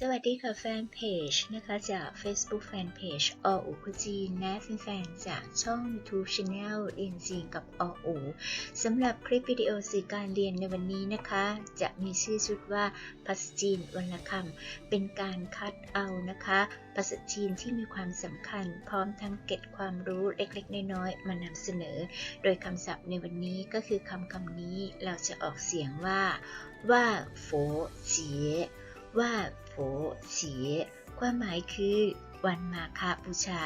สวัสดีค่ะแฟนเพจนะคะจาก Facebook Fanpage ออูคุจีนและแฟนๆจากช่อง YouTube Channel เรียนจีนกับออูสำหรับคลิปวิดีโอสื่อการเรียนในวันนี้นะคะ จะมีชื่อชุดว่าภาษาจีนวรรณคำเป็นการคัดเอานะคะภาษาจีนที่มีความสำคัญ พร้อมทั้งเก็บความรู้เล็กๆ น้อยๆมานำเสนอ โดยคำศัพท์ในวันนี้ก็คือคำคำนี้เราจะออกเสียงว่า ว่าโฟเจีย ว่าโผเฉียค วันมาคาบูชา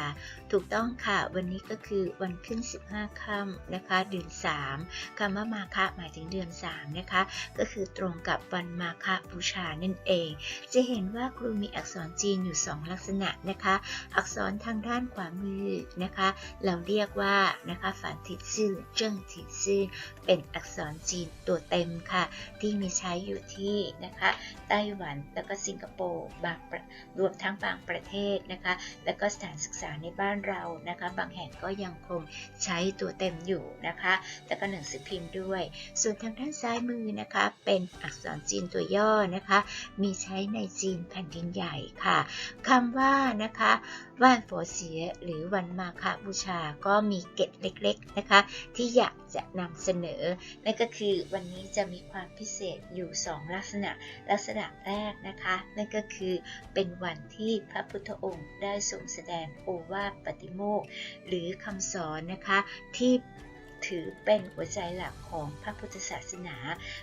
ถูกต้องค่ะ วันนี้ก็คือวันขึ้น 15ค่ำนะคะ เดือน 3คำว่ามาคาหมายถึงเดือน 3 นะคะ ก็คือตรงกับวันมาคาบูชานั่นเอง จะเห็นว่าครูมีอักษรจีนอยู่ 2 ลักษณะนะคะ อักษรทางด้านขวามือนะคะ เราเรียกว่านะคะฝันทิซื่อเจิ้งทิซื่อเป็นอักษรจีนตัวเต็มค่ะ ที่มีใช้อยู่ที่นะคะไต้หวันแล้วก็สิงคโปร์บางรวมทั้งบางประเทศนะคะและก็สถานศึกษาในบ้านเรานะคะ บางแห่งก็ยังคงใช้ตัวเต็มอยู่นะคะ แล้วก็หนังสือพิมพ์ด้วย ส่วนทางด้านซ้ายมือนะคะ เป็นอักษรจีนตัวย่อนะคะ มีใช้ในจีนแผ่นดินใหญ่ค่ะคำว่านะคะว่านโฟเสียหรือวันมาคบูชาก็มีเกตเล็กๆนะคะ ที่อยากจะนำเสนอ นั่นก็คือวันนี้จะมีความพิเศษอยู่ 2 ลักษณะ ลักษณะแรกนะคะ นั่นก็คือเป็นวันที่พระพุทธองค์ได้ทรงแสดงโอวาทปฏิโมกหรือคำสอนนะคะที่ถือเป็นหัวใจหลักของพระพุทธศาสนา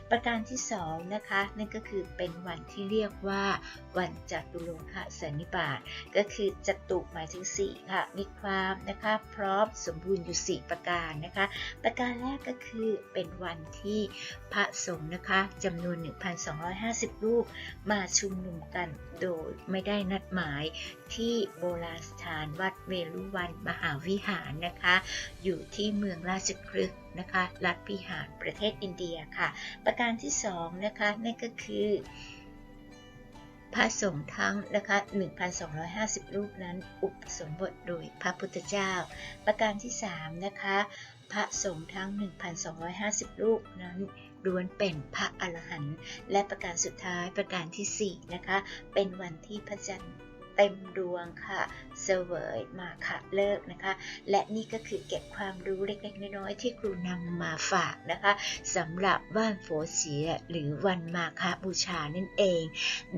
ประการที่สองนะคะนั่นก็คือเป็นวันที่เรียกว่า วันจัตุโลกสันนิบาตก็คือจตุหมายถึง4ค่ะมีความนะคะพร้อมสมบูรณ์อยู่ 4 ประการนะคะ ประการแรกก็คือเป็นวันที่พระสงฆ์นะคะจำนวน 1,250 รูปมาชุมนุมกันโดยไม่ได้นัดหมายที่โบราณสถานวัดเวลุวันมหาวิหารนะคะ อยู่ที่เมืองราชคลึกนะคะรัฐพิหารประเทศอินเดียค่ะ ประการที่สองนะคะนั่นก็คือพระสงฆ์ทั้งนะคะ 1,250 รูปนั้น อุปสมบทโดยพระพุทธเจ้า ประการที่ 3 นะคะ พระสงฆ์ทั้ง 1,250 รูปนั้นล้วนเป็นพระอรหันต์ และประการสุดท้ายประการที่ 4 นะคะ เป็นวันที่พระจันทร์ เต็มดวงค่ะเสวยมาค่ะเลิกนะคะ และนี่ก็คือเก็บความรู้เล็กๆน้อยๆที่ครูนำมาฝากนะคะสำหรับว่านโฟเสียหรือวันมาคาบูชานั่นเอง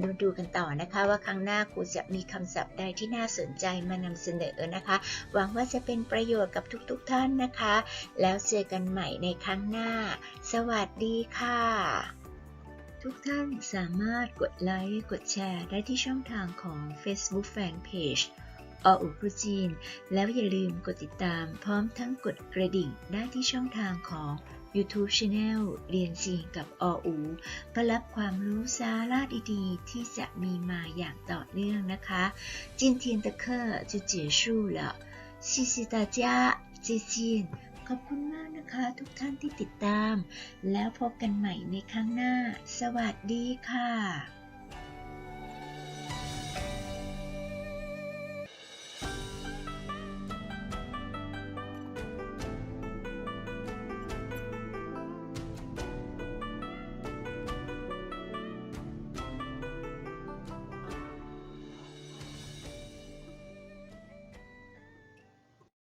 ดูดูกันต่อนะคะว่าครั้งหน้าครูจะมีคำศัพท์ใดที่น่าสนใจมานำเสนอนะคะ หวังว่าจะเป็นประโยชน์กับทุกๆทท่านนะคะ แล้วเจอกันใหม่ในครั้งหน้า สวัสดีค่ะ ทุกท่านสามารถกดไลค์ กดแชร์ได้ที่ช่องทางของ Facebook Fanpage ออุกรุจีน แล้วอย่าลืมกดติดตามพร้อมทั้งกดกระดิ่งได้ที่ช่องทางของ YouTube Channel เรียนจีนกับออูเพื่อรับความรู้สาระดีๆที่จะมีมาอย่างต่อเนื่องนะคะ今天的课就结束了谢谢大家再见 ขอบคุณมากนะคะทุกท่านที่ติดตาม แล้วพบกันใหม่ในครั้งหน้า สวัสดีค่ะ